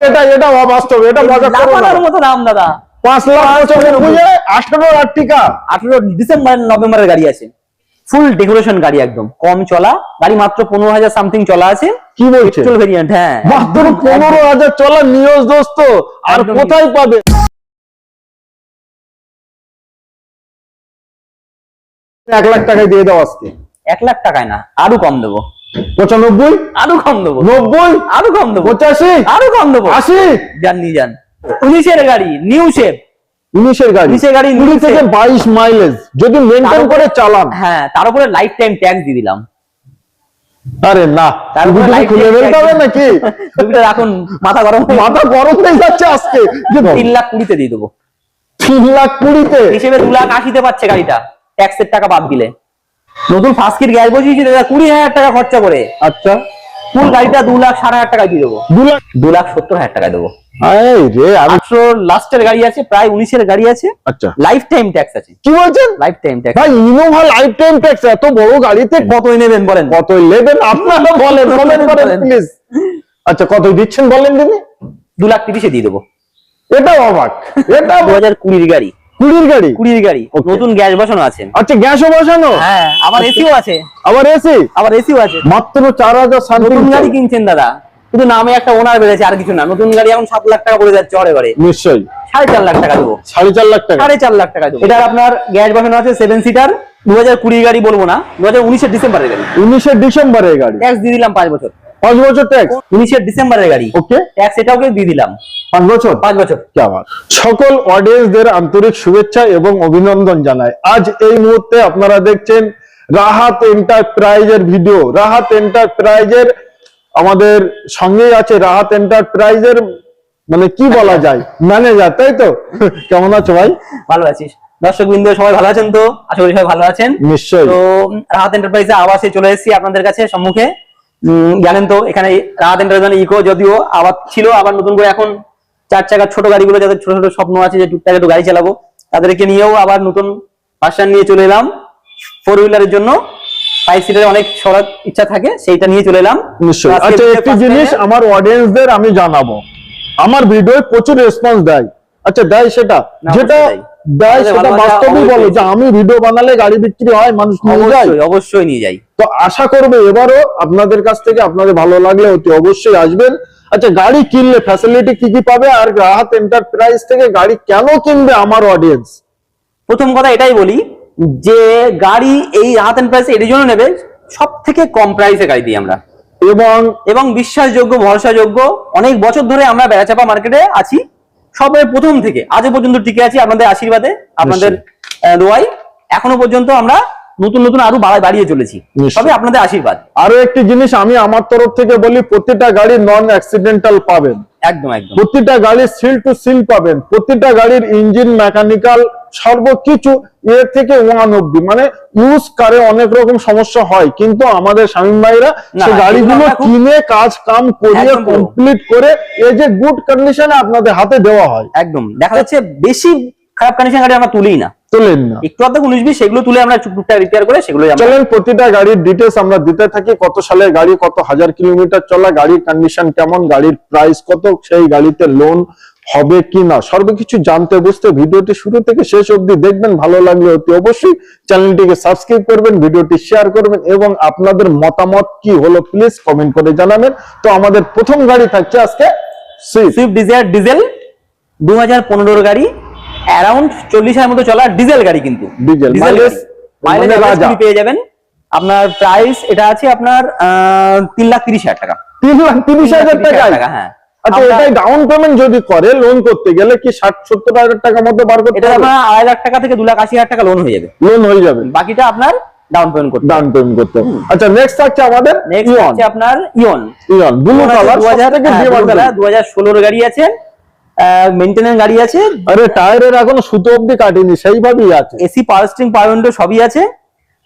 এটা এটা অবাস্তব এটা মজা মতো দাদা। পাঁচ লাখ পঁচানব্বই আঠারো আর্টিকা আঠারো ডিসেম্বর নভেম্বরের গাড়ি আছে। ফুল ডেকোরেশন গাড়ি একদম। কম চলা গাড়ি মাত্র পনেরো হাজার সামথিং চলা আছে। কি বলছে? ভেরিয়েন্ট হ্যাঁ। মাত্র পনেরো হাজার চলা নিউজ দোস্ত। আর কোথায় পাবে? এক লাখ টাকায় দিয়ে দাও আজকে। এক লাখ টাকায় না আরও কম দেবো। পঁচানব্বই? আরও কম দেবো। নব্বই? আরও কম দেবো। পঁচাশি? আরও কম দেবো। আশি? যান নিয়ে যান। উনিশের গাড়ি নিউ শেপ। উনিশের গাড়ি? উনিশের গাড়ি, কুড়ি থেকে বাইশ মাইলেজ। যদি মেনটেন করে চালান। হ্যাঁ তার উপরে লাইফ টাইম ট্যাক্স দিয়ে দিলাম। আরে না। নাকি? রাখুন মাথা গরম মাথা গরম হয়ে যাচ্ছে আজকে। তিন লাখ কুড়িতে দিয়ে দেবো। তিন লাখ কুড়িতে? হিসেবে দু লাখ আশিতে পাচ্ছে গাড়িটা। ট্যাক্সের টাকা বাদ দিলে। নতুন ফার্স্ট কিট গ্যাস বসিয়েছি দাদা কুড়ি হাজার টাকা খরচা করে। আচ্ছা। ফুল গাড়িটা দু লাখ সাড়ে হাজার টাকায় দিয়ে দেবো। দু লাখ? দু লাখ সত্তর হাজার টাকায় দেবো। এই রে লাস্টের গাড়ি আছে প্রায় উনিশের গাড়ি আছে। আচ্ছা। লাইফ টাইম ট্যাক্স আছে। কি বলছেন? লাইফ টাইম ট্যাক্স ভাই ইনোভা লাইফ টাইম ট্যাক্স এত বড় গাড়িতে কতই নেবেন বলেন? কত নেবেন? আপনারা বলেন বলেন। প্লিজ আচ্ছা কত দিচ্ছেন বলেন দিদি? দু লাখ তিরিশে দিয়ে দেবো। এটা অবাক। এটা দু হাজার কুড়ির গাড়ি। কুড়ির গাড়ি? কুড়ির গাড়ি। নতুন গ্যাস বসানো আছে। আচ্ছা গ্যাসও বসানো? হ্যাঁ আবার এসিও আছে। আবার এসি আবার এসিও আছে। মাত্র চার হাজার নতুন গাড়ি কিনছেন দাদা। শুধু নামে একটা ওনার বেড়েছে আর কিছু না। নতুন গাড়ি এখন সাত লাখ টাকা পড়ে যাচ্ছে ঘরে নিশ্চয়ই। সাড়ে চার লাখ টাকা দেবো। সাড়ে চার লাখ টাকা। সাড়ে চার লাখ টাকা দেবো। এটা আপনার গ্যাস বসানো আছে সেভেন সিটার দু হাজার কুড়ির গাড়ি বলব না। দু হাজার উনিশের ডিসেম্বরের গাড়ি। উনিশে ডিসেম্বরের গাড়ি। ট্যাক্স দিয়ে দিলাম পাঁচ বছর। পাঁচ বছর ট্যাক্স উনিশের ডিসেম্বরের গাড়ি। ওকে ট্যাক্স এটাওকে দিয়ে দিলাম। পাঁচ বছর? পাঁচ বছর। কি আবার সকল অডিয়েন্সদের আন্তরিক শুভেচ্ছা এবং অভিনন্দন জানাই। আজ এই মুহূর্তে আপনারা দেখছেন রাহাত এন্টারপ্রাইজের ভিডিও রাহাত এন্টারপ্রাইজের আমাদের সঙ্গেই আছে রাহাত এন্টারপ্রাইজের মানে কি বলা যায়? ম্যানেজার তাই তো? কেমন আছো ভাই? ভালো আছিস দর্শক বিন্দু সবাই ভালো আছেন তো? আশা করি সবাই ভালো আছেন। নিশ্চয়ই। তো রাহাত এন্টারপ্রাইজে আবাসে চলে এসেছি আপনাদের কাছে সম্মুখে। জানেন তো এখানে রাহাত এন্টারপ্রাইজ ইকো যদিও আবার ছিল আবার নতুন করে এখন চার চাকার ছোট গাড়িগুলো যাদের ছোট ছোট স্বপ্ন আছে যে টুকটাক একটু গাড়ি চালাবো তাদেরকে নিয়েও আবার নতুন ভার্সন নিয়ে চলে এলাম। ফোর হুইলারের জন্য ফাইভ অনেক সরার ইচ্ছা থাকে সেইটা নিয়ে চলে এলাম। নিশ্চয়ই। আচ্ছা একটি জিনিস আমার অডিয়েন্সদের আমি জানাব। আমার ভিডিও প্রচুর রেসপন্স দেয়। আচ্ছা দেয় সেটা। যেটা দেয় আমাদের সেটা বাস্তবই বলে যে আমি ভিডিও বানালে গাড়ি বিক্রি হয় মানুষ নিয়ে যায়। অবশ্যই অবশ্যই নিয়ে যাই তো আশা করব এবারও আপনাদের কাছ থেকে আপনাদের ভালো লাগলে অতি অবশ্যই আসবেন। আচ্ছা গাড়ি কিনলে ফ্যাসিলিটি কি কি পাবে আর রাহাত এন্টারপ্রাইজ থেকে গাড়ি কেন কিনবে আমার অডিয়েন্স প্রথম কথা এটাই বলি যে গাড়ি এই রাহাত এন্টারপ্রাইজ এর জন্য নেবে সব থেকে কম প্রাইসে গাড়ি দিই আমরা। এবং এবং বিশ্বাসযোগ্য ভরসাযোগ্য অনেক বছর ধরে আমরা বেড়াচাপা মার্কেটে আছি। সবের প্রথম থেকে আজ পর্যন্ত টিকে আছি আপনাদের আশীর্বাদে আপনাদের দোয়াই এখনও পর্যন্ত আমরা নতুন নতুন আরও বাড়া- বাড়িয়ে চলেছি। সবই আপনাদের আশীর্বাদ। আরও একটি জিনিস আমি আমার তরফ থেকে বলি প্রতিটা গাড়ি নন অ্যাক্সিডেন্টাল পাবেন। একদম একদম। প্রতিটা গাড়ির সিল টু সিল পাবেন। প্রতিটা গাড়ির ইঞ্জিন মেকানিক্যাল সর্বকিছু এর থেকে ওয়ান অব্দি মানে ইউজ কারে অনেক রকম সমস্যা হয় কিন্তু আমাদের স্বামী ভাইরা সেই গাড়িগুলো কিনে কাজ কাম করিয়ে কমপ্লিট করে এই যে গুড কন্ডিশনে আপনাদের হাতে দেওয়া হয়। একদম। দেখা যাচ্ছে বেশি খারাপ কন্ডিশন গাড়ি আমরা তুলি না। তোলেন না। একটু অর্ধেক উনিশ বিশ সেগুলো তুলে আমরা টুকটাক রিপেয়ার করে সেগুলো চলেন প্রতিটা গাড়ির ডিটেলস আমরা দিতে থাকি কত সালে গাড়ি কত হাজার কিলোমিটার চলা গাড়ির কন্ডিশন কেমন গাড়ির প্রাইস কত সেই গাড়িতে লোন হবে কি না? সর্বকিছু জানতে বুঝতে ভিডিওটি শুরু থেকে শেষ অবধি দেখবেন। ভালো লাগলে অতি অবশ্যই চ্যানেলটিকে সাবস্ক্রাইব করবেন ভিডিওটি শেয়ার করবেন এবং আপনাদের মতামত কি হলো প্লিজ কমেন্ট করে জানাবেন। তো আমাদের প্রথম গাড়ি থাকছে আজকে সুইফট ডিজায়ার ডিজেল দু হাজার পনেরোর গাড়ি অ্যারাউন্ড চল্লিশ হাজার মতো চলা ডিজেল গাড়ি কিন্তু। ডিজেল মাইলেজ মানে পেয়ে যাবেন। আপনার প্রাইস এটা আছে আপনার আহ, তিন লাখ তিরিশ হাজার টাকা। তিন লাখ তিরিশ হাজার টাকা হ্যাঁ। আচ্ছা এটাই ডাউন পেমেন্ট যদি করে লোন করতে গেলে কি ষাট সত্তর হাজার টাকার মধ্যে বার করতে এটা আপনার আড়াই লাখ টাকা থেকে দু লাখ আশি হাজার টাকা লোন হয়ে যাবে। লোন হয়ে যাবে। বাকিটা আপনার ডাউন পেমেন্ট করতে ডাউন পেমেন্ট করতে আচ্ছা নেক্সট থাকছে আমাদের নেক্সট হচ্ছে আপনার ইয়ন ইয়ন ব্লু কালার দু হাজার থেকে হ্যাঁ, দু হাজার ষোলোর গাড়ি আছে মেনটেনেন্স গাড়ি আছে। আরে টায়ারের এখনও সুতো অব্দি কাটেনি সেইভাবেই আছে। AC power steering power window সবই আছে।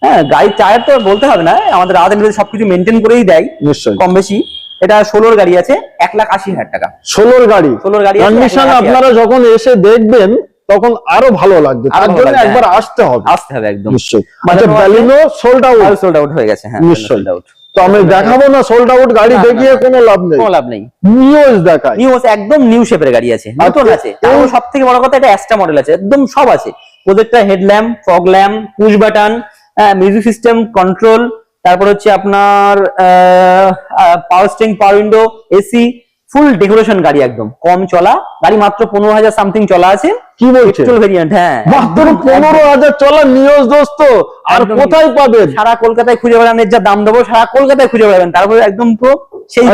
হ্যাঁ গাড়ির টায়ার তো বলতে হবে না আমাদের রাত সবকিছু মেনটেন করেই দেয় নিশ্চয়ই। কম বেশি। এটা ষোলোর গাড়ি আছে এক লাখ আশি হাজার টাকা। ষোলোর গাড়ি? ষোলোর গাড়ি কন্ডিশন আপনারা যখন এসে দেখবেন তখন আরও ভালো লাগবে। তার জন্য একবার হ্যাঁ। আসতে হবে। আসতে হবে একদম। নিশ্চয়ই। আচ্ছা Baleno sold out sold out হয়ে গেছে হ্যাঁ sold out। তো আমি দেখাবো না সোল্ড আউট গাড়ি দেখিয়ে কোনো লাভ নেই। কোনো লাভ নেই। নিউজ দেখায়। নিউ একদম নিউ শেপের গাড়ি আছে। নতুন আচ্ছা, আছে। এই- তারপর সব থেকে বড় কথা এটা এক্সট্রা মডেল আছে। একদম সব আছে। Projector headlamp fog lamp push button music system control তারপর হচ্ছে আপনার power steering power window AC full decoration গাড়ি একদম। কম চলা গাড়ি মাত্র পনেরো হাজার সামথিং চলা আছে। কি বলছে ভেরিয়েন্ট হ্যাঁ মাত্র পনেরো হাজার চলা দোস্ত আর কোথায় পাবেন? সারা কলকাতায় খুঁজে বেড়ানোর যা দাম দেবো সারা কলকাতায় খুঁজে বেড়াবেন। তারপরে একদম পুরো সেই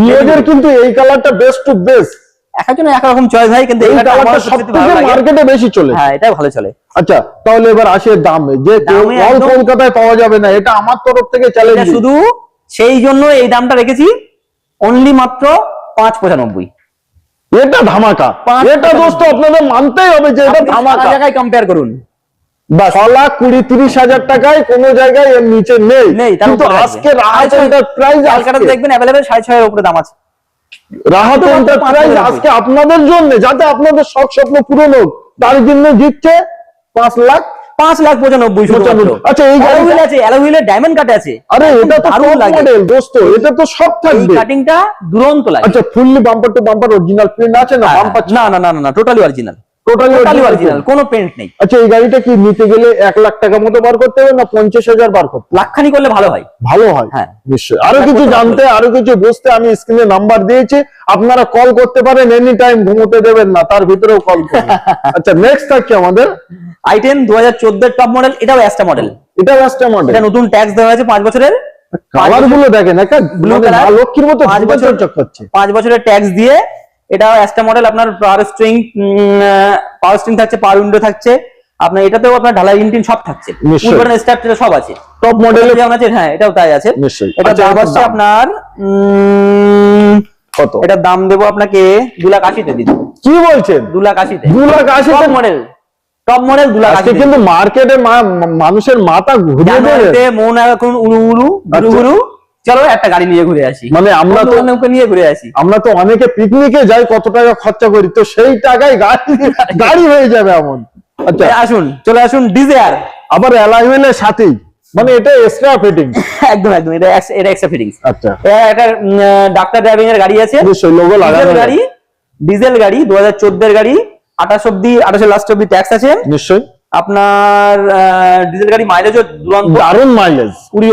নিউজের কিন্তু এই কালারটা বেস্ট টু বেস্ট একজনের এক চয়েস হয় কিন্তু এই এই কালারটা কালারটা সব সত্যি ভালো থেকে লাগে। মার্কেটে বেশি চলে। হ্যাঁ এটাই ভালো চলে। আচ্ছা তাহলে এবার আসে দামে। যে অল কলকাতায় পাওয়া যাবে না এটা আমার তরফ থেকে চ্যালেঞ্জ শুধু সেই জন্য এই দামটা রেখেছি অনলি মাত্র পাঁচ পঁচানব্বই। এটা ধামাকা। এটা দোস্ত আপনাদের মানতেই হবে যে এটা ধামাকা। জায়গায় কম্পেয়ার করুন। ছ লাখ কুড়ি তিরিশ হাজার টাকায় কোন জায়গায় এর নিচে নেই। কিন্তু। আজকে দেখবেন অ্যাভেলেবেল সাড়ে ছয়ের উপরে দাম আছে। রাহাত এন্টারপ্রাইজ আজকে আপনাদের জন্য যাতে আপনাদের শখ স্বপ্ন পূরণ হোক তার জন্য দিচ্ছে পাঁচ লাখ পাঁচ লাখ পঁচানব্বই। আচ্ছা, এই অ্যালোহুইল আছে অ্যালোহুইলের ডায়মন্ড কাট আছে। আরে এটা তো আরও। মডেল দোস্ত এটা তো সব থাকবে। কাটিংটা দুরন্ত লাগে। আচ্ছা fully bumper to bumper original print আছে না বাম্পার না না না না totally original totally totally original কোনো পেন্ট নেই। আচ্ছা এই গাড়িটা কি নিতে গেলে এক লাখ টাকা মতো বার করতে হবে না পঞ্চাশ হাজার বার করতে লাখখানি করলে ভালো হয়। ভালো হয়? হ্যাঁ। নিশ্চয়ই। আরও কিছু জানতে আরও কিছু বুঝতে আমি স্ক্রিনে নাম্বার দিয়েছি। আপনারা কল করতে পারেন এনি টাইম ঘুমোতে দেবেন না তার ভিতরেও কল করুন। আচ্ছা নেক্সট থাকছে আমাদের। আই টেন দু হাজার চোদ্দের টপ মডেল এটাও অ্যাস্টা মডেল এটা লাস্ট মডেল এটা নতুন ট্যাক্স দেওয়া হয়েছে পাঁচ বছরের। কালারগুলো দেখেন একটা মানে লক্ষ্মীর মতো পাঁচ ভুতে বছর- করছে। পাঁচ বছরের ট্যাক্স দিয়ে এটা একটা মডেল আপনার পাওয়ার স্ট্রিং পাওয়ার স্ট্রিং থাকছে পাওয়ার উইন্ডো থাকছে। আপনার এটাতেও আপনার ঢালাই ইঞ্জিন সব থাকছে। সব আছে। টপ যেমন আছে হ্যাঁ এটাও তাই আছে। এটা আচ্ছা, দাম হচ্ছে আপনার কত? এটার দাম দেবো আপনাকে দু লাখ আশিতে দিদি। কি বলছেন? দু লাখ আশিতে। দু লাখ মডেল টপ মডেল দু লাখ আজকে আশিতে। কিন্তু মার্কেটে মানুষের মাথা দেবে মন এখন উড়ু উড়ু গুরু গুরু চলো একটা গাড়ি নিয়ে ঘুরে আসি। মানে আমরা তো বন্ধু-বান্ধবকে নিয়ে ঘুরে আসি। আমরা তো অনেকে পিকনিকে যাই কত টাকা খরচা করি তো সেই টাকায় গাড়ি গাড়ি হয়ে যাবে এমন। আচ্ছা আসুন চলে আসুন ডিজায়ার আবার অ্যালাইমেন্টের সাথেই। মানে এটা এক্সট্রা ফিটিং একদম একদম এটা এটা এক্সট্রা ফিটিংস আচ্ছা। একটা ডাক্তার ড্রাইভিং এর গাড়ি আছে। নিশ্চয়ই লোগো লাগানো। গাড়ি ডিজেল গাড়ি দু হাজার চোদ্দের গাড়ি আঠাশ অব্দি আঠাশের লাস্ট অব্দি ট্যাক্স আছে। নিশ্চয়ই। আপনার ডিজেল গাড়ি মাইলেজও দুরন্ত। দারুণ মাইলেজ কুড়ি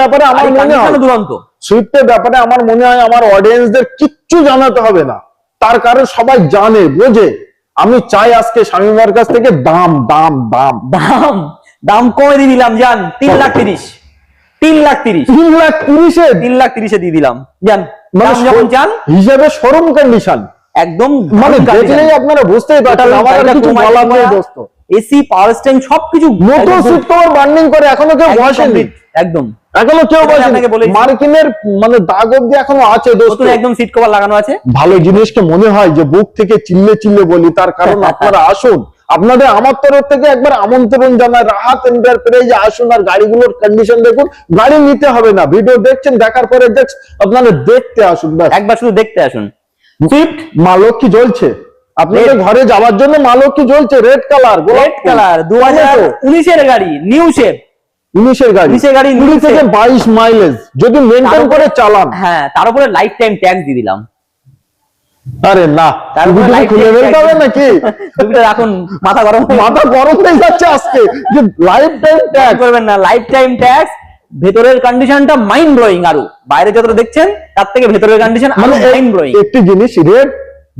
ব্যাপারে আমার মনে হয় দুরন্ত। সুইফটের ব্যাপারে আমার মনে হয় আমার অডিয়েন্সদের কিচ্ছু জানাতে হবে না। তার কারণ সবাই জানে বোঝে। আমি চাই আজকে স্বামীমার কাছ থেকে দাম দাম দাম। দাম। দাম কমে দিয়ে দিলাম জান। তিন লাখ তিরিশ। তিন লাখ তিরিশ। তিন লাখ তিরিশে? তিন লাখ তিরিশে দিয়ে দিলাম। জান মানে যখন চান হিসেবে শোরুম কন্ডিশন একদম মানে আপনারা বুঝতেই পারছেন আমার কিছু নেই দোস্ত। এসি পাওয়ার স্ট্যান্ড সবকিছু নতুন কভার বার্নিং করে এখনও কেউ বসেনি। একদম। এখনও কেউ বসেনি। মার্কিনের মানে দাগ অব্দি এখনও আছে দোস্ত। একদম সিট কভার লাগানো আছে। ভালো জিনিসকে মনে হয় যে বুক থেকে চিল্লে চিল্লে বলি তার কারণ আপনারা আসুন। আপনাদের আমার তরফ থেকে একবার আমন্ত্রণ জানাই রাহাত এন্টারপ্রাইজে আসুন আর গাড়িগুলোর কন্ডিশন দেখুন। গাড়ি নিতে হবে না ভিডিও দেখছেন দেখার পরে দেখ আপনারা দেখতে আসুন একবার শুধু দেখতে আসুন। সুইফট মা লক্ষ্মী জ্বলছে। আপনাদের ঘরে যাওয়ার জন্য মা লক্ষ্মী জ্বলছে রেড কালার রেড কালার দু হাজার উনিশের গাড়ি নিউ শেপ উনিশের গাড়ি। উনিশের গাড়ি, কুড়ি থেকে বাইশ মাইলেজ যদি মেনটেন করে চালান। হ্যাঁ তার উপরে লাইফ টাইম ট্যাক্স দিয়ে দিলাম। আরে না তার উপরে টুপিটা life খুলে ফেলতে হবে নাকি? রাখুন মাথা গরম মাথা গরম হয়ে যাচ্ছে আজকে। যে লাইফ টাইম ট্যাক্স করবেন না লাইফ টাইম ট্যাক্স ভেতরের কন্ডিশনটা মাইন্ড ব্লোয়িং আরও। বাইরে যতটা দেখছেন তার থেকে ভেতরের কন্ডিশন মানে মাইন্ড ব্লোয়িং একটি জিনিস রেড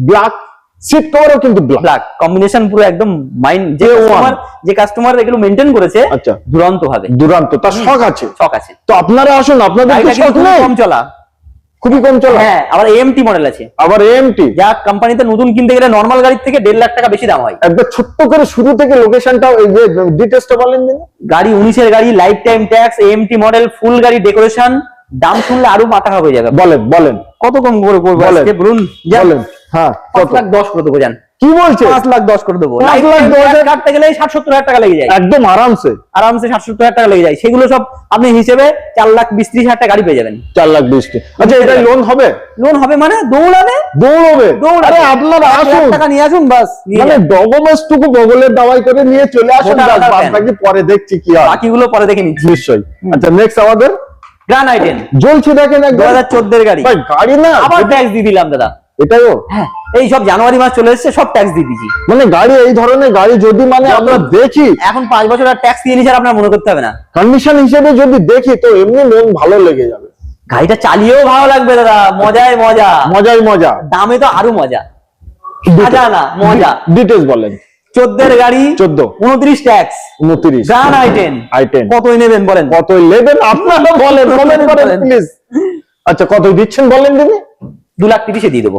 ব্ল্যাক সিট কভারও কিন্তু ব্ল্যাক কম্বিনেশন পুরো একদম মাইন্ড যে কাস্টমার যে কাস্টমার এগুলো মেনটেন করেছে আচ্ছা। দুরন্ত ভাবে দুরান্ত তার শখ আছে। শখ আছে। তো আপনারা আসুন আপনাদের কি শখ নেই। কম চলা। খুবই কম চলা। হ্যাঁ আবার এএমটি মডেল আছে। আবার এমটি যা কোম্পানিতে নতুন কিনতে গেলে নর্মাল গাড়ির থেকে দেড় লাখ টাকা বেশি দাম হয়। একবার ছোট্ট করে শুরু থেকে লোকেশনটা এই যে ডিটেলসটা বলেন দিন গাড়ি উনিশের গাড়ি life time tax AMT model full গাড়ি ডেকোরেশন দাম শুনলে আরও মাথা হয়ে যাবে। বলেন বলেন। কত কম করে বলেন। বলুন। বলেন। হ্যাঁ পাঁচ লাখ দশ করে দেবো জান। কি বলছে পাঁচ লাখ দশ করে দেবো। পাঁচ লাখ দশ হাজার- কাটতে গেলে ষাট সত্তর হাজার টাকা লেগে যায়। একদম আরামসে। আরামসে ষাট সত্তর হাজার টাকা লেগে যায়। সেগুলো সব আপনি হিসেবে চার লাখ বিশ ত্রিশ হাজার টাকা গাড়ি পেয়ে যাবেন। চার লাখ আচ্ছা এটা লোন হবে? লোন হবে মানে দৌড়াবে? দৌড়বে? দৌড়াবে। আরে আপনারা আসুন। টাকা নিয়ে আসুন বাস মানে যান। ডকুমেন্টস টুকু বগলের দাওয়াই করে নিয়ে চলে আসুন বাকি পরে দেখছি কি হয়। বাকিগুলো পরে দেখে নিচ্ছি। নিশ্চয়ই। আচ্ছা নেক্সট আমাদের? জ্বলছে দেখেন দু একদম হাজার চোদ্দের গাড়ি। ভাই গাড়ি না। আবার ট্যাক্স দিয়ে দিলাম দাদা। এটাইও হ্যাঁ এই সব জানুয়ারি মাস চলে এসেছে সব ট্যাক্স দিয়ে দিচ্ছি মানে গাড়ি এই ধরনের গাড়ি যদি মানে আমরা দেখি এখন পাঁচ বছর আর ট্যাক্স দিয়ে নিচ্ছে আপনার মনে করতে হবে না। কন্ডিশন হিসেবে যদি দেখি তো এমনি মন ভালো লেগে যাবে। গাড়িটা চালিয়েও ভালো লাগবে দাদা মজায় মজা। মজাই মজা। দামে তো আরও মজা। মজা না মজা। ডিটেলস বলেন। চোদ্দের গাড়ি 14 উনত্রিশ ট্যাক্স উনত্রিশ। গ্রান আইটেন আইটেন কতই নেবেন বলেন? কত লেবেন আপনারা বলেন কমেন্ট করেন বলেন। প্লিজ আচ্ছা কত দিচ্ছেন বলেন দিদি? দু লাখ তিরিশে দিয়ে দেবো।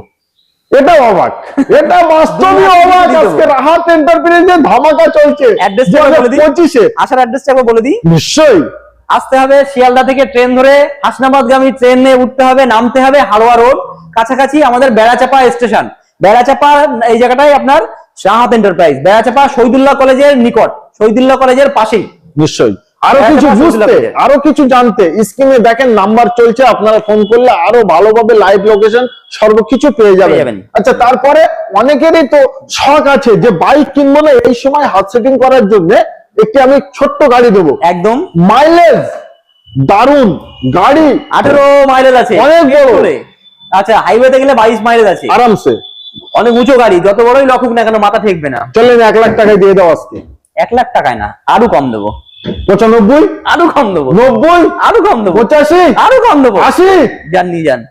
এটা অবাক। এটা বাস্তবই অবাক আজকে রাহাত এন্টারপ্রাইজে ধামাকা চলছে। বলে দিই। পঁচিশে। আসার অ্যাড্রেসটা একবার বলে দিই? নিশ্চয়ই। আসতে হবে শিয়ালদা থেকে ট্রেন ধরে হাসনাবাদগামী ট্রেন উঠতে হবে নামতে হবে হাড়োয়া রোড কাছাকাছি আমাদের বেড়াচাপা স্টেশন বেড়াচাপা এই জায়গাটাই আপনার শাহাত এন্টারপ্রাইজ বেড়াচাপা শহীদুল্লাহ কলেজের নিকট শহীদুল্লাহ কলেজের পাশেই। নিশ্চয়ই। আরও কিছু বুঝতে আরও কিছু জানতে স্ক্রিনে দেখেন নাম্বার চলছে আপনারা ফোন করলে আরও ভালোভাবে লাইভ লোকেশন সর্বকিছু পেয়ে যাবেন। আচ্ছা তারপরে অনেকেরই তো শখ আছে যে বাইক কিনবো না এই সময় হাত সেটিং করার জন্য একটি আমি ছোট্ট গাড়ি দেবো। একদম। মাইলেজ দারুণ গাড়ি আঠেরো মাইলেজ আছে। অনেক বড়। আচ্ছা হাইওয়েতে গেলে বাইশ মাইলেজ আছে। আরামসে। অনেক উঁচু গাড়ি যত বড়ই লকুক না কেন মাথা ঠেকবে না। চলেন এক লাখ টাকায় দিয়ে দাও আজকে। এক লাখ টাকায় না আরও কম দেবো। পঁচানব্বই? আরও কম দেবো। নব্বই? আরও কম দেবো। পঁচাশি? আরও কম দেবো। আশি? যান নিয়ে যান।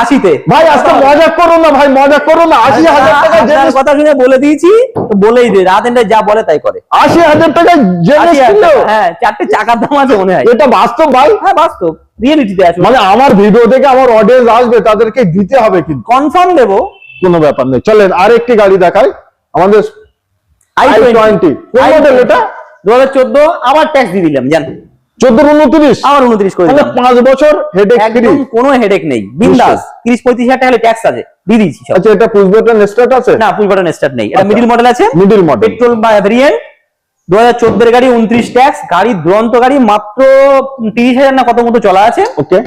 আশিতে। ভাই আজকে মজা করো না ভাই মজা করো না। আশি হাজার টাকা কথা শুনে বলে দিয়েছি তো বলেই দে। রাত এন্ডে যা বলে তাই করে। আশি হাজার টাকা টাকা, হ্যাঁ চারটে চাকার দাম আছে মনে হয়। এটা বাস্তব ভাই? হ্যাঁ বাস্তব। রিয়েলিটিতে আসবে মানে আমার ভিডিও দেখে আমার অডিয়েন্স আসবে তাদেরকে দিতে হবে কিন্তু। কনফার্ম দেবো। কোনো ব্যাপার নেই। চলেন আরেকটি গাড়ি দেখাই। আমাদের আই i20 টোয়েন্টি কোন model এটা? দু আবার ট্যাক্স দিয়ে দিলাম জান। চোদ্দ উনত্রিশ? আবার উনত্রিশ করে দিলাম। পাঁচ বছর হেডেক একদম কোনো হেডেক নেই। বিন্দাস তিরিশ পঁয়ত্রিশ হাজার টাকা ট্যাক্স আছে দিয়ে দিয়েছি আচ্ছা এটা পুশ বাটন স্টার্ট আছে? না বাটন স্টার্ট নেই। এটা আচ্ছা। মিডিল মডেল আছে? মিডিল মডেল পেট্রোল ভেরিয়েন্ট দু হাজার চোদ্দের গাড়ি উনত্রিশ ট্যাক্স গাড়ি দুরন্ত গাড়ি মাত্র তিরিশ হাজার না কত মতো চলা আছে। ওকে।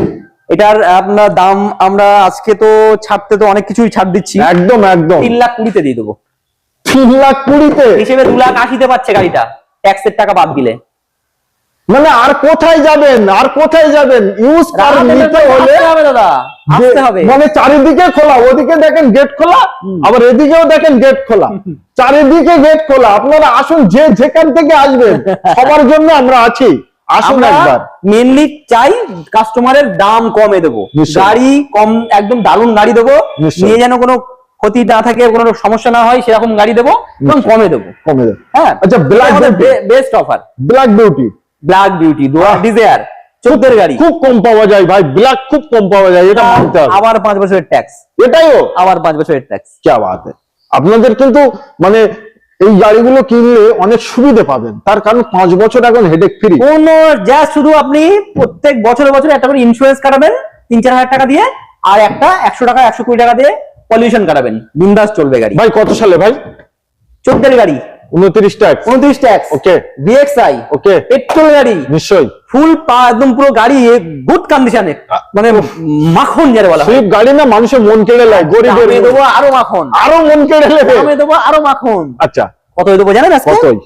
এটার আপনার দাম আমরা আজকে তো ছাড়তে তো অনেক কিছুই ছাড় দিচ্ছি। একদম একদম। তিন লাখ কুড়িতে দিয়ে দেবো। তিন লাখ কুড়িতে? হিসেবে দু লাখ আশিতে পাচ্ছে গাড়িটা। ট্যাক্সের টাকা বাদ দিলে। মানে আর কোথায় যাবেন? আর কোথায় যাবেন? ইউজ কার নিতে হলে হবে দাদা। আসতে হবে। মানে চারিদিকে খোলা ওদিকে দেখেন গেট খোলা আবার এদিকেও দেখেন গেট খোলা। চারিদিকে গেট খোলা। আপনারা আসুন যে যেখান থেকে আসবেন সবার জন্য আমরা আছি। আসুন একবার। মেনলি চাই কাস্টমারের দাম কমে দেবো। গাড়ি কম একদম দারুণ গাড়ি দেবো। নিয়ে যেন কোনো ক্ষতি না থাকে কোনো সমস্যা না হয় সেরকম গাড়ি দেবো এবং কমে দেবো। কমে যাবে হ্যাঁ আচ্ছা, beauty। Best offer black beauty black beauty Dzire চোদ্দের গাড়ি। খুব কম পাওয়া যায় ভাই ব্ল্যাক খুব কম পাওয়া যায় এটা মানতে হবে। আবার পাঁচ বছরের ট্যাক্স এটাইও? আবার পাঁচ বছরের ট্যাক্স ক্যা বাত। আপনাদের কিন্তু মানে এই গাড়িগুলো কিনলে অনেক সুবিধা পাবেন। তার কারণ পাঁচ বছর এখন হেডেক ফ্রি কোন যা শুধু আপনি প্রত্যেক বছরে বছরে একটা করে ইন্স্যুরেন্স কাটাবেন তিন চার হাজার টাকা দিয়ে আর একটা একশো টাকা একশো কুড়ি টাকা দিয়ে পলিউশন কাটাবেন। বিন্দাস চলবে গাড়ি। ভাই কত সালে ভাই? চোদ্দের গাড়ি। উনত্রিশ ট্যাক্স? উনত্রিশ tax. Okay. VXI okay. Petrol গাড়ি। নিশ্চয়ই। ফুল পা একদম পুরো গাড়ি গুড কন্ডিশনে মানে মাখন যারা বলা সুইফট গাড়ি না মানুষের মন কেড়ে নেয় গরিবের দামে দেবো আরও মাখন। আরও মন কেড়ে নেবে। দামে দেবো আরও মাখন। আচ্ছা। কত দেবো জানেন আজকে? কতই?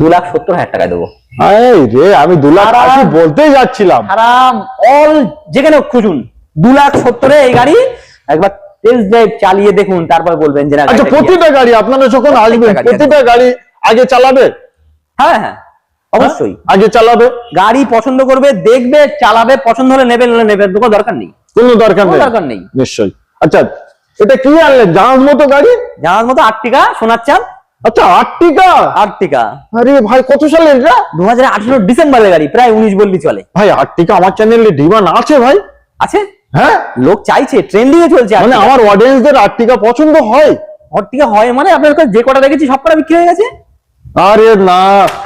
দু লাখ সত্তর হাজার টাকা দেবো। রে আমি দু লাখ। আশি বলতেই যাচ্ছিলাম। আরাম। অল যেখানে খুঁজুন। দু লাখ সত্তরে এই গাড়ি একবার টেস্ট ড্রাইভ চালিয়ে দেখুন তারপর বলবেন যে আচ্ছা। প্রতিটা গাড়ি আপনারা যখন আসবেন প্রতিটা গাড়ি আগে চালাবে? হ্যাঁ হ্যাঁ অবশ্যই। আগে চালাবে? গাড়ি পছন্দ করবে দেখবে চালাবে পছন্দ হলে নেবে নাহলে নেবে কোনো দরকার নেই। কোনো দরকার নেই। দরকার নেই। নিশ্চয়ই। আচ্ছা এটা কি আনলেন জাহাজ মতো গাড়ি? জানার মতো আটটিকা শোনার চান আচ্ছা আটটিকা আটটিকা আরে ভাই কত সালে এটা? দু হাজার আঠারো ডিসেম্বরের গাড়ি প্রায় উনিশ বললি চলে। ভাই আটটিকা আমার চ্যানেলে ডিমান্ড আছে ভাই। আছে? হ্যাঁ? লোক চাইছে ট্রেন্ডিং এ চলছে মানে আমার অডিয়েন্সদের আটটিকা পছন্দ হয়? আটটিকা হয় মানে আপনার কাছে যে কটা দেখেছি সব কটা বিক্রি হয়ে গেছে? আরে না।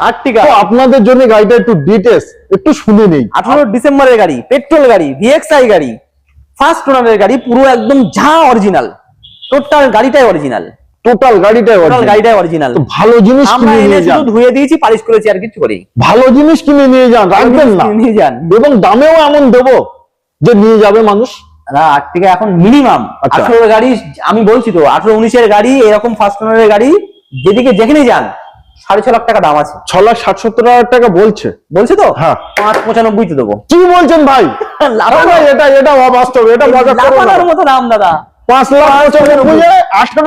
আটটিকা। তো আপনাদের জন্য গাড়িটা একটু ডিটেলস একটু শুনে নেই। আঠারো ডিসেম্বরের গাড়ি পেট্রোল গাড়ি ভিএক্সআই গাড়ি ফার্স্ট ওনারের গাড়ি পুরো একদম যা অরিজিনাল টোটাল গাড়িটাই অরিজিনাল টোটাল গাড়িটাই টোটাল গাড়িটাই অরিজিনাল তো ভালো জিনিস আমরা এনে শুধু ধুয়ে দিয়েছি পালিশ করেছি আর কিছু করি ভালো জিনিস কিনে নিয়ে যান রাখবেন না। নিয়ে যান। এবং দামেও এমন দেবো। যে নিয়ে যাবে মানুষ? না আটটিকা এখন মিনিমাম আচ্ছা। আঠারো গাড়ি আমি বলছি তো আঠারো উনিশের গাড়ি এরকম ফার্স্ট ওনারের গাড়ি যেদিকে যেখানে যান সাড়ে ছ লাখ টাকা দাম আছে। ছ লাখ ষাট সত্তর হাজার টাকা বলছে। বলছে তো? হ্যাঁ। পাঁচ দেবো। কি বলছেন ভাই? এটা এটা অবাস্তব এটা মতো দাম দাদা। পাঁচ লাখ পঁচানব্বই আঠারো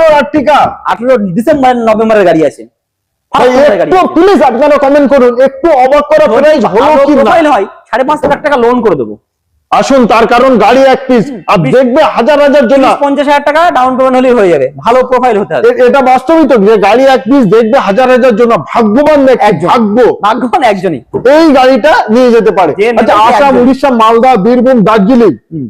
আঠারো ডিসেম্বর নভেম্বরের গাড়ি আছে। একটু প্লিজ আপনারা কমেন্ট করুন একটু অবাক করা হয় সাড়ে পাঁচ লাখ টাকা লোন করে দেবো। আসুন তার কারণ গাড়ি এক পিস আর দেখবে হাজার হাজার জন পঞ্চাশ হাজার টাকা ডাউন পেমেন্ট হলেই হয়ে যাবে। ভালো প্রোফাইল হতে হবে। এটা বাস্তবিক তো যে গাড়ি এক পিস দেখবে হাজার হাজার জন ভাগ্যবান। ভাগ্য। ভাগ্যবান একজনই। এই গাড়িটা নিয়ে যেতে পারে। আচ্ছা আসাম। উড়িষ্যা মালদা বীরভূম দার্জিলিং। হুম।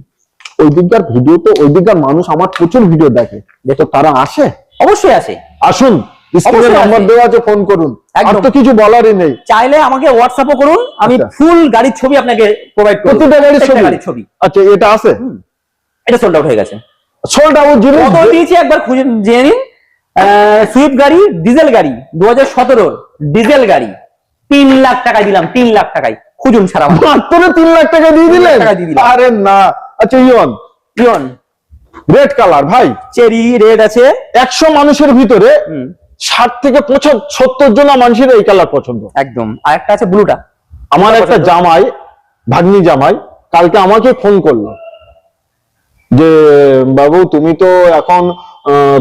ওই দিককার ভিডিও তো ওই দিককার মানুষ আমার প্রচুর ভিডিও দেখে। তো তারা আসে? অবশ্যই আছে আসুন। স্ক্রিনে নাম্বার। দেওয়া আছে ফোন করুন। আর। তো কিছু বলারই নেই। চাইলে আমাকে হোয়াটসঅ্যাপও করুন আমি আচ্ছা। ফুল গাড়ির ছবি আপনাকে প্রোভাইড করব। প্রতিটা গাড়ির ছবি? আচ্ছা এটা আছে? এটা সোল্ড আউট হয়ে গেছে। সোল্ড আউট জিনিস কত দিয়েছি একবার খুঁজে জেনে নিন। সুইফট গাড়ি ডিজেল গাড়ি দু হাজার সতেরোর ডিজেল গাড়ি। তিন লাখ টাকায় দিলাম তিন লাখ টাকায়। খুঁজুন সারা। মাত্র তিন লাখ টাকা দিয়ে দিলেন? টাকা। আরে না। আচ্ছা ইয়ন পিয়ন রেড কালার ভাই। চেরি রেড আছে। একশো মানুষের ভিতরে ষাট থেকে পঁচাত সত্তর জন মানুষের এই কালার পছন্দ। একদম। আর একটা আছে ব্লুটা। আমার একটা জামাই ভাগ্নি জামাই কালকে আমাকে ফোন করল যে বাবু তুমি তো এখন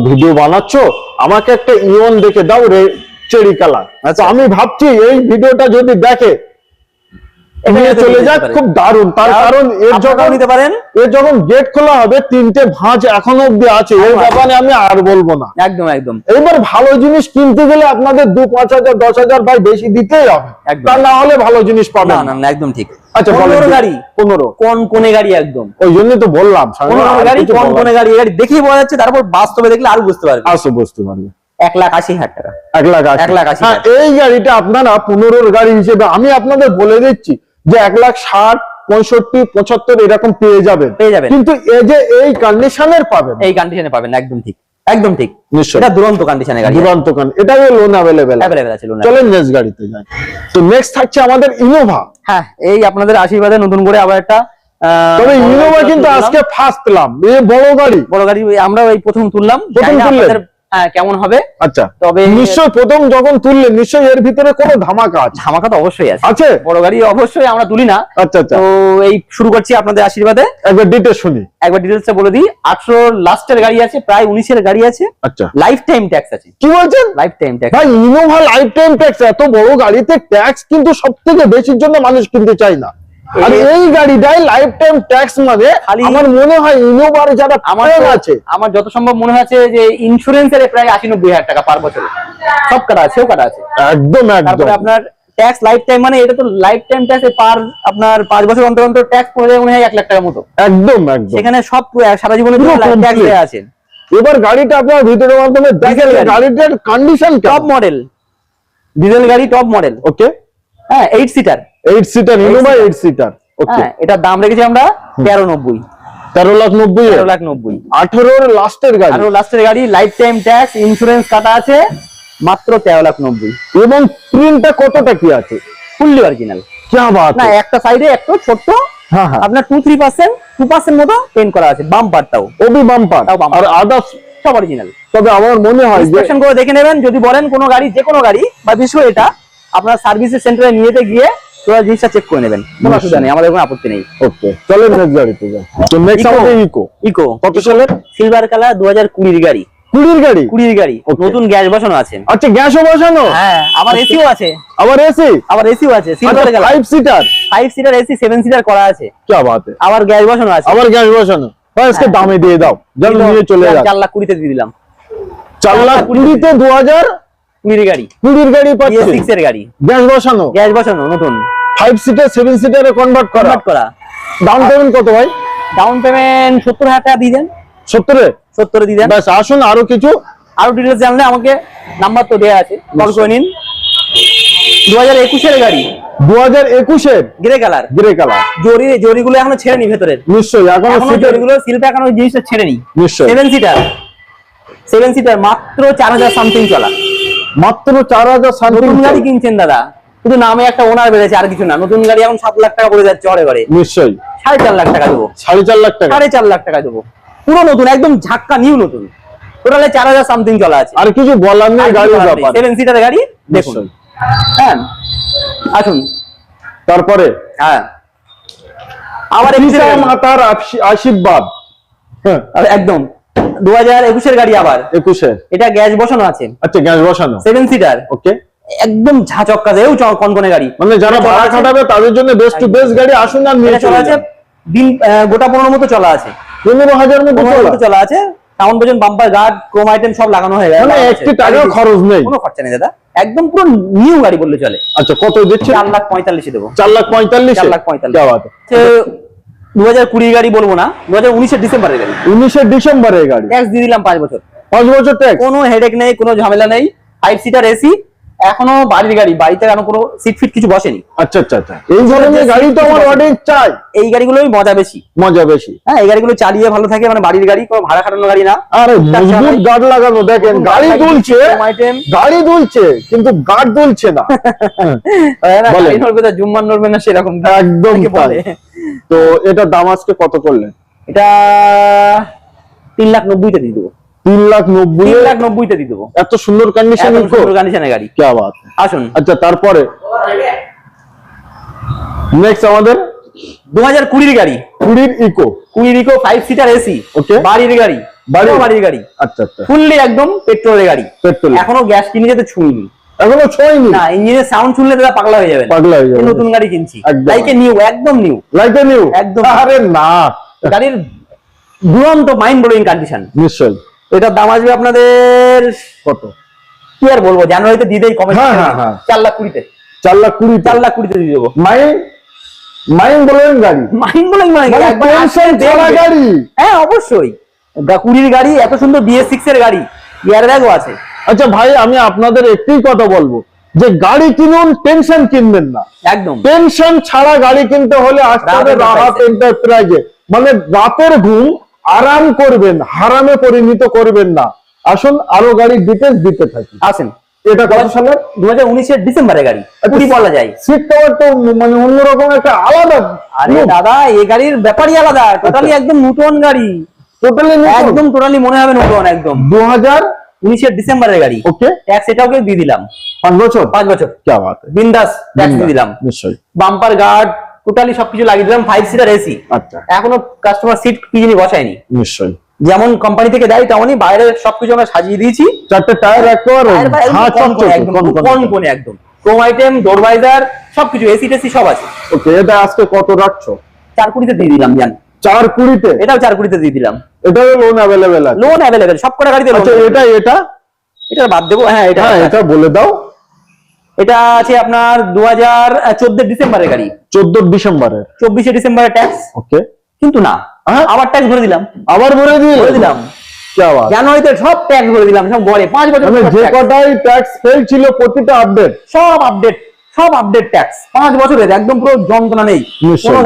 ভিডিও বানাচ্ছ আমাকে একটা ইয়ন দেখে দাও রে চেরি কালার আচ্ছা। আমি ভাবছি এই ভিডিওটা যদি দেখে নিয়ে চলে যাক খুব দারুণ। তার কারণ এর যখন নিতে পারেন। এর যখন গেট খোলা হবে তিনটে ভাঁজ এখনও অব্দি আছে এর। ব্যাপারে আমি আর বলব না। একদম একদম। এবার ভালো জিনিস কিনতে গেলে আপনাদের দু পাঁচ হাজার দশ হাজার ভাই বেশি দিতেই হবে। তা না হলে ভালো জিনিস না পাবেন না না। একদম ঠিক। আচ্ছা পনেরো গাড়ি। পনেরো। কোন কোনে গাড়ি একদম? ওই তো বললাম পনেরো গাড়ি কোন গাড়ি? গাড়ি দেখেই বোঝা যাচ্ছে তারপর বাস্তবে দেখলে আরও বুঝতে পারবে। আসো বুঝতে পারবে। এক লাখ আশি হাজার টাকা। এক লাখ এক লাখ আশি হ্যাঁ, এই গাড়িটা আপনারা পনেরোর গাড়ি হিসেবে আমি আপনাদের বলে দিচ্ছি যে এক লাখ ষাট পঁয়ষট্টি পঁচাত্তর এরকম পেয়ে যাবেন। পেয়ে যাবেন। কিন্তু এই যে এই কন্ডিশনের পাবেন। এই কন্ডিশনে পাবেন একদম ঠিক একদম ঠিক। নিশ্চয়ই। এটা দুরন্ত কন্ডিশনে গাড়ি। দুরান্ত কান লোন অ্যাভেলেবেল অ্যাভেলেবেল আছে। লোন চলেন নেক্সট গাড়িতে যাই। তো নেক্সট থাকছে আমাদের ইনোভা হ্যাঁ এই আপনাদের আশীর্বাদে নতুন করে আবার একটা আহ, তবে ইনোভা কিন্তু তুললাম। আজকে ফার্স্ট পেলাম এ বড় গাড়ি। বড় গাড়ি আমরা এই প্রথম তুললাম। প্রথম জানি হ্যাঁ, কেমন হবে? আচ্ছা তবে নিশ্চয় প্রথম যখন তুললেন নিশ্চয়ই এর ভিতরে কোনো ধামাকা আছে? ধামাকা তো অবশ্যই আছে। আছে? বড় গাড়ি অবশ্যই আমরা তুলি না। আচ্ছা আচ্ছা। তো এই শুরু করছি আপনাদের আশীর্বাদে। একবার ডিটেল শুনি। একবার ডিটেলসটা বলে দিই আঠারো লাস্টের গাড়ি আছে প্রায় উনিশের গাড়ি আছে। আচ্ছা। লাইফ টাইম ট্যাক্স আছে। কি বলছেন? লাইফ টাইম ট্যাক্স ভাই ইনোভা লাইফ টাইম ট্যাক্স এত বড় গাড়িতে ট্যাক্স কিন্তু সব থেকে বেশির জন্য মানুষ কিনতে চায় না। আর এই- গাড়িটাই লাইফ টাইম ট্যাক্স মানে আমার মনে হয় ইনোভার যারা আমার আছে আমার যত সম্ভব মনে হচ্ছে যে ইন্স্যুরেন্সের প্রায় আশি নব্বই হাজার টাকা পার বছরে। সব কাটা আছে কাটা আছে। একদম একদম। আপনার ট্যাক্স লাইফ টাইম মানে এটা তো লাইফ টাইম ট্যাক্স পার আপনার পাঁচ বছর অন্তর অন্তর ট্যাক্স পড়ে যায় মনে হয় এক লাখ টাকার মতো। একদম একদম। সেখানে সব সারা জীবনে ট্যাক্স। দেওয়া আছে। এবার গাড়িটা আপনার ভিতরের মাধ্যমে দেখেন গাড়িটার কন্ডিশন টপ মডেল ডিজেল গাড়ি টপ মডেল ওকে হ্যাঁ eight seater eight seater Innova eight seater okay এটা দাম রেখেছি আমরা তেরো নব্বই। তেরো লাখ নব্বই তেরো লাখ নব্বই। আঠারোর লাস্টের গাড়ি। আঠারো লাস্টের গাড়ি লাইফ টাইম ট্যাক্স ইন্স্যুরেন্স কাটা আছে মাত্র তেরো লাখ নব্বই। এবং প্রিন্টটা কতটা কি আছে? ফুললি অরিজিনাল ক্যা বাত। না একটা সাইডে একটু হ্যাঁ, হ্যাঁ আপনার two three percent two percent মতো পেন করা আছে বাম্পারটাও ওবি বাম্পার আর আদার্স সব অরিজিনাল তবে আমার মনে হয় ইন্সপেকশন করে দেখে নেবেন যদি বলেন কোনো গাড়ি যে কোনো গাড়ি বা বিশেষ এটা আপনার সার্ভিসের সেন্টারে নিয়ে গিয়ে তোরা জিনিসটা চেক করে নেবেন। কোনো অসুবিধা নেই আমাদের কোনো আপত্তি নেই। ওকে চলে নেক্সট গাড়িতে নেক্সট আমাদের ইকো ইকো কত সালের সিলভার কালার 2020 এর গাড়ি। কুড়ির গাড়ি? কুড়ির গাড়ি নতুন গ্যাস বসানো আছে। আচ্ছা গ্যাসও বসানো? হ্যাঁ আবার আচ্ছা। এসিও আছে। আবার এসি আবার এসিও আছে silver colour 5 seater 5 seater AC 7 seater করা আছে। কি বাত। আবার গ্যাস বসানো আছে। আবার গ্যাস বসানো। হ্যাঁ। দামে দিয়ে দাও। নিয়ে চলে যাও 4 লাখ 20 তে দিয়ে দিলাম। 4 লাখ 20 তে 2000 কুড়ির গাড়ি। কুড়ির গাড়ি সিক্স এর গাড়ি। গ্যাস বসানো? গ্যাস বসানো নতুন। ফাইভ সিটার সেভেন সিটারে কনভার্ট করা। করা। ডাউন পেমেন্ট কত ভাই? ডাউন পেমেন্ট সত্তর হাজার টাকা দিয়ে দেন। সত্তরে? সত্তরে দিয়ে দেন। ব্যাস আসুন আরও কিছু। আরও ডিটেলস জানলে আমাকে নাম্বার তো দেওয়া আছে। কল করে নিন। দু হাজার একুশের গাড়ি। দু হাজার একুশের গ্রে কালার গ্রে কালার জরি জরিগুলো এখনও ছেড়ে নি ভেতরের। নিশ্চয়ই এখনও জরিগুলো শিল্পে এখনও জিনিসটা ছেড়ে নি নিশ্চয়ই। সেভেন সিটার সেভেন সিটার মাত্র চার হাজার সামথিং চলা। মাত্র চার হাজার নতুন গাড়ি কিনছেন দাদা? শুধু নামে একটা ওনার বেড়েছে আর কিছু না। নতুন গাড়ি এখন সাত লাখ টাকা পড়ে যাচ্ছে অরে ঘরে নিশ্চয়ই। সাড়ে চার লাখ টাকা দেবো। সাড়ে চার লাখ টাকা। সাড়ে চার লাখ টাকা দেবো। পুরো নতুন একদম ঝাক্কা নিউ নতুন। টোটালে চার হাজার সামথিং চলা আছে। আর কিছু বলার নেই ব্যাপার। সেভেন সিটার গাড়ি দেখুন। হ্যাঁ। আসুন। তারপরে? হ্যাঁ। আবার মাতার আশীর্বাদ। হ্যাঁ। আর একদম। দু হাজার একুশের গাড়ি আবার। একুশে। এটা গ্যাস বসানো আছে। আচ্ছা গ্যাস বসানো। সেভেন সিটার ওকে একদম ঝাঁচক্কা দেও কনকনে গাড়ি। মানে যারা ভাড়া খাটাবে তাদের জন্য বেস্ট টু বেস্ট গাড়ি আসুন আর নিয়ে চলে আছে। দিন গোটা পনেরো মতো চলা আছে। পনেরো হাজার মতো চলা। আছে। সাউন্ড ভোজন বাম্পার গার্ড ক্রোম আইটেম সব লাগানো হয়ে গেছে। মানে একটি টাকাও খরচ নেই। কোনো খরচা নেই দাদা। একদম পুরো নিউ গাড়ি বললে চলে। আচ্ছা কত দিচ্ছে চার লাখ পঁয়তাল্লিশে দেবো। চার লাখ পঁয়তাল্লিশ? চার লাখ পঁয়তাল্লিশ। দু হাজার কুড়ির গাড়ি বলব না দু হাজার উনিশের ডিসেম্বরের গাড়ি। উনিশে ডিসেম্বরের গাড়ি। ট্যাক্স দিয়ে দিলাম পাঁচ বছর। পাঁচ বছর ট্যাক্স কোনো হেডেক নেই কোনো ঝামেলা নেই। ফাইভ সিটার এসি এখনও বাড়ির গাড়ি বাড়িতে এখনও কোনো সিট ফিট কিছু বসেনি। আচ্ছা আচ্ছা আচ্ছা। এই ধরনের গাড়ি তো আমার অনেক চাই। এই গাড়িগুলোই মজা বেশি। মজা বেশি। হ্যাঁ এই গাড়িগুলো চালিয়ে ভালো থাকে মানে বাড়ির গাড়ি কোনো ভাড়া খাটানো গাড়ি না। আরে মজবুত। গার্ড লাগানো দেখেন গাড়ি দুলছে গাড়ি দুলছে কিন্তু গার্ড দুলছে না। বলেন। গাড়ি নড়বে তো জুম্মান নড়বে না সেরকম একদম বলে। তো এটা দাম আজকে কত করলেন? এটা তিন লাখ নব্বইতে দিয়ে দেবো। তিন লাখ লাখ দিয়ে দেবো। এত সুন্দর কন্ডিশন গাড়ি। আচ্ছা, তারপরে? নেক্সট আমাদের? কুড়ির গাড়ি। কুড়ির Eeco Eeco five seater AC বাড়ির গাড়ি। বাড়ির গাড়ি। আচ্ছা, আচ্ছা। একদম পেট্রোলের গাড়ি। পেট্রোল এখনও গ্যাস কিনে যেতে ছুঁইনি। এখনও ছয়নি না ইঞ্জিনের সাউন্ড শুনলে তারা পাগলা হয়ে যাবে। পাগলা হয়ে যাবে। নতুন গাড়ি কিনছি। নিউ একদম নিউ লাইক নিউ একদম। আরে না। গাড়ির দুরন্ত মাইন্ড ব্লোয়িং কন্ডিশন নিশ্চয়ই। এটার দাম আসবে আপনাদের কত? কি আর বলব জানুয়ারিতে দিয়ে দেই কমে হ্যাঁ, হ্যাঁ, হ্যাঁ। চার লাখ কুড়িতে। চার লাখ কুড়ি চার লাখ কুড়িতে দিয়ে দেবো। মাইন? মাইন বলেন গাড়ি। মাইন্ড ব্লোয়িং মানে মানে। গাড়ি? হ্যাঁ অবশ্যই। কুড়ির গাড়ি এত সুন্দর বিএস সিক্স এর গাড়ি। ইয়ার ব্যাগও আছে। আচ্ছা ভাই আমি আপনাদের একটি কথা বলব। যে গাড়ি কিনুন টেনশন কিনবেন না। একদম। টেনশন ছাড়া গাড়ি কিনতে হলে আসতে হবে রাহাত এন্টারপ্রাইজে মানে রাতের ঘুম আরাম করবেন হারামে পরিণত করবেন না। আসুন আরও গাড়ির ডিটেলস দিতে থাকি। আসেন। টোটালি আচ্ছা, মানে আচ্ছা। একদম মনে হবে নতুন একদম। দু হাজার উনিশের ডিসেম্বরের গাড়ি। ওকে। ট্যাক্স দিয়ে দিলাম। পাঁচ বছর? পাঁচ বছর। বিন্দাস ট্যাক্স দিয়ে দিলাম। নিশ্চয়ই। বাম্পার গার্ড টোটালি সবকিছু লাগিয়ে দিলাম ফাইভ সিটার এসি আচ্ছা। এখনও কাস্টমার সিট কি জিনিস বসায়নি। নিশ্চয়ই। যেমন কোম্পানি থেকে দেয় তেমনই বাইরে সবকিছু আমরা সাজিয়ে দিয়েছি। চারটে টায়ার একদম। কোন একদম। ক্রোম আইটেম ডোর ভাইজার সবকিছু এসি টেসি সব আছে। ওকে এটা আজকে কত রাখছো? চার কুড়িতে দিয়ে দিলাম জান। চার কুড়িতে এটাও চার কুড়িতে দিয়ে দিলাম। এটারও লোন অ্যাভেলেবেল আছে। লোন অ্যাভেলেবেল সব কটা গাড়িতে আচ্ছা এটা এটা? এটা বাদ দেবো হ্যাঁ এটা হ্যাঁ এটা বলে দাও। এটা আছে আপনার দু হাজার চোদ্দ ডিসেম্বরের গাড়ি। চোদ্দ ডিসেম্বরের। চব্বিশে ডিসেম্বরের ট্যাক্স ওকে। কিন্তু না আবার ট্যাক্স ভরে দিলাম। আবার ভরে দিলাম। সব ট্যাক্স ভরে দিলাম ট্যাক্স প্রতিটা আপডেট সব আপডেট সব আপডেট ট্যাক্স পাঁচ বছরের একদম যন্ত্রণা নেই।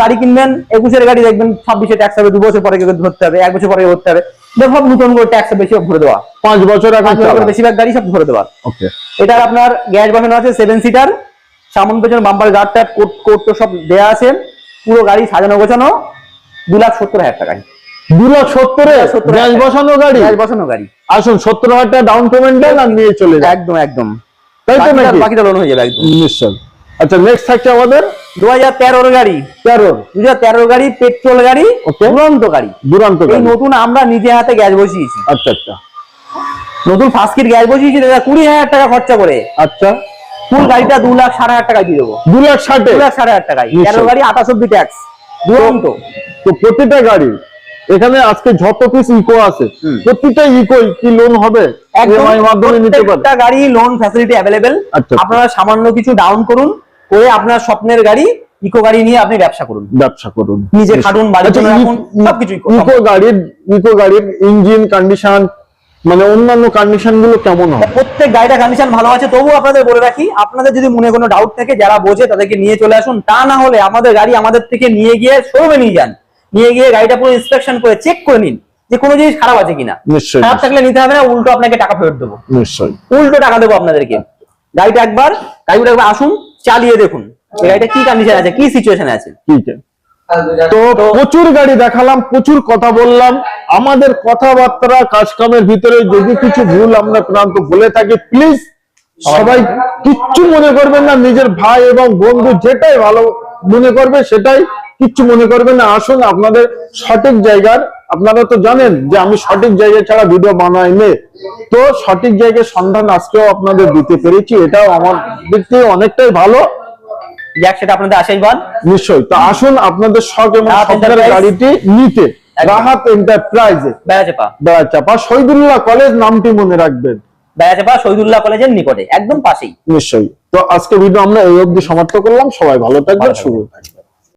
গাড়ি কিনবেন গাড়ি ছাব্বিশে ট্যাক্স হবে দু বছর পরে ধরতে হবে এক বছর পরে ধরতে হবে। দেখো নতুন করে ট্যাক্স বেশি ভরে দেওয়া। পাঁচ বছর এখন বেশিরভাগ গাড়ি সব ভরে দেওয়া। ওকে এটার আপনার গ্যাস বসানো আছে সেভেন সিটার সামন পেছনে বাম্পার গার্ড ট্যাপ কোট কোট তো সব দেয়া আছে। পুরো গাড়ি সাজানো গোছানো দু লাখ সত্তর হাজার টাকায়। দু লাখ সত্তরে? গ্যাস বসানো গাড়ি? গ্যাস বসানো গাড়ি। আসুন সত্তর হাজার টাকা ডাউন পেমেন্ট দেন আর নিয়ে চলে যান। একদম একদম। তাই তো নাকি? বাকিটা লোন হয়ে যাবে একদম। নিশ্চয়। আচ্ছা নেক্সট থাকছে আমাদের দু হাজার তেরোর গাড়ি। তেরো দু হাজার তেরোর গাড়ি পেট্রোল গাড়ি. দুরন্ত গাড়ি। দুরান্ত গাড়ি। নতুন আমরা নিজে হাতে গ্যাস বসিয়েছি। আচ্ছা আচ্ছা। নতুন ফার্স্ট কিট গ্যাস বসিয়েছি দাদা কুড়ি হাজার টাকা খরচা করে। আচ্ছা। ফুল গাড়িটা দু লাখ সাড়ে হাজার টাকায় দিয়ে দেবো। দু লাখ ষাটে? দু লাখ সাড়ে হাজার টাকায়। তেরো গাড়ি আঠাশ অব্দি ট্যাক্স দুরন্ত। তো প্রতিটা গাড়ি এখানে আজকে যত পিস ইকো আছে। প্রতিটা ইকো কি লোন হবে? একদম মাধ্যমে নিতে গাড়ি লোন ফ্যাসিলিটি অ্যাভেলেবেল আচ্ছা। আপনারা সামান্য কিছু ডাউন করুন। করে আপনার স্বপ্নের গাড়ি ইকো গাড়ি নিয়ে আপনি ব্যবসা করুন। ব্যবসা করুন। নিজে খাটুন, আচ্ছা, রাখুন, সবকিছু ইকো। গাড়ির ইকো গাড়ির ইঞ্জিন কন্ডিশন মানে অন্যান্য কন্ডিশনগুলো কেমন হবে? প্রত্যেক গাড়িটা কন্ডিশন ভালো আছে তবুও আপনাদের বলে রাখি আপনাদের যদি মনে কোনো ডাউট থাকে যারা বোঝে তাদেরকে নিয়ে চলে আসুন। তা না হলে আমাদের গাড়ি আমাদের থেকে নিয়ে গিয়ে শোরুমে নিয়ে যান। নিয়ে গিয়ে গাড়িটা পুরো ইন্সপেকশন করে চেক করে নিন যে কোনো জিনিস খারাপ আছে কিনা। নিশ্চয়ই খারাপ থাকলে নিতে হবে না উল্টো আপনাকে টাকা ফেরত দেবো। নিশ্চয়ই। উল্টো টাকা দেবো আপনাদেরকে। গাড়িটা একবার গাড়িটা একবার আসুন চালিয়ে দেখুন। কি কন্ডিশন আছে, কি সিচুয়েশন আছে? তো প্রচুর গাড়ি দেখালাম, প্রচুর কথা বললাম। আমাদের কথাবার্তা কাজকামের ভিতরে যদি কিছু ভুল আমরা প্রান্ত বলে থাকি প্লিজ সবাই কিচ্ছু মনে করবেন না, নিজের ভাই এবং বন্ধু যেটাই ভালো মনে করবে সেটাই কিচ্ছু মনে করবেন না। আসুন আপনাদের সঠিক জায়গার আপনারা তো জানেন যে আমি সঠিক জায়গা ছাড়া ভিডিও বানাই নে। তো সঠিক জায়গায় সন্ধান আজকেও আপনাদের দিতে পেরেছি। এটাও আমার দিক থেকে অনেকটাই ভালো। যাক সেটা আপনাদের আশীর্বাদ। নিশ্চয়ই। তো আসুন আপনাদের শখ এবং রাহাত গাড়িটি নিতে। রাহাত এন্টারপ্রাইজে বেড়াচেপা। বেড়াচাপা। শহীদুল্লাহ কলেজ নামটি মনে রাখবেন। বেড়াচেপা শহীদুল্লাহ কলেজের নিকটে একদম পাশেই। নিশ্চয়ই। তো আজকে ভিডিও আমরা এই অবধি সমাপ্ত করলাম। সবাই ভালো থাকবেন ভালো থাকবেন। শুভ থাকবেন।